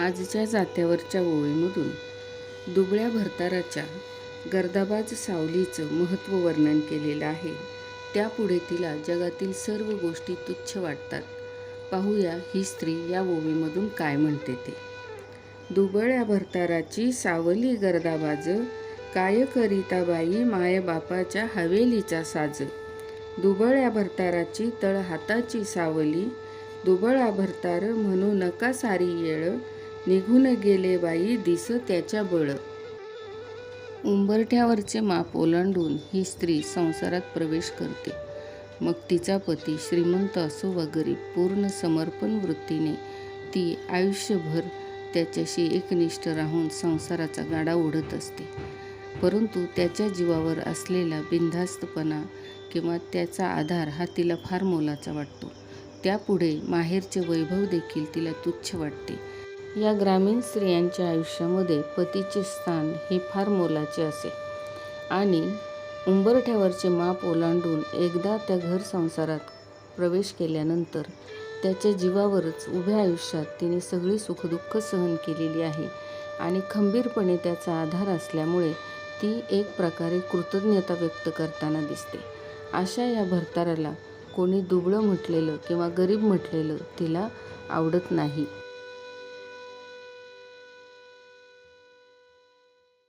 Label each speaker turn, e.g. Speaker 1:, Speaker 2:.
Speaker 1: आजच्या जात्यावरच्या ओळीमधून दुबळ्या भरताराच्या गर्दाबाज सावलीचं महत्त्व वर्णन केलेलं आहे. त्यापुढे तिला जगातील सर्व गोष्टी तुच्छ वाटतात. पाहूया ही स्त्री या ओवीमधून काय म्हणते ते. दुबळ्या भरताराची सावली गर्दाबाज काय करिता बाई मायबापाच्या हवेलीचा साज. दुबळ्या भरताराची तळ हाताची सावली दुबळा भरतार म्हणू नका सारी येळ निघून गेले बाई दिस त्याच्या बळ. उंबरठ्यावरचे माप ओलांडून ही स्त्री संसारात प्रवेश करते. मग तिचा पती श्रीमंत असो वा गरीब पूर्ण समर्पण वृत्तीने ती आयुष्यभर त्याच्याशी एकनिष्ठ राहून संसाराचा गाडा ओढत असते. परंतु त्याच्या जीवावर असलेला बिनधास्तपणा किंवा त्याचा आधार हा तिला फार मोलाचा वाटतो. त्यापुढे माहेरचे वैभव देखील तिला तुच्छ वाटते. या ग्रामीण स्त्रियांच्या आयुष्यामध्ये पतीचे स्थान हे फार मोलाचे असे. आणि उंबरठ्यावरचे माप ओलांडून एकदा त्या घर संसारात प्रवेश केल्यानंतर त्याच्या जीवावरच उभ्या आयुष्यात तिने सगळी सुखदुःख सहन केलेली आहे आणि खंबीरपणे त्याचा आधार असल्यामुळे ती एक प्रकारे कृतज्ञता व्यक्त करताना दिसते. अशा या भरताराला कोणी दुबळं म्हटलेलं किंवा गरीब म्हटलेलं तिला आवडत नाही.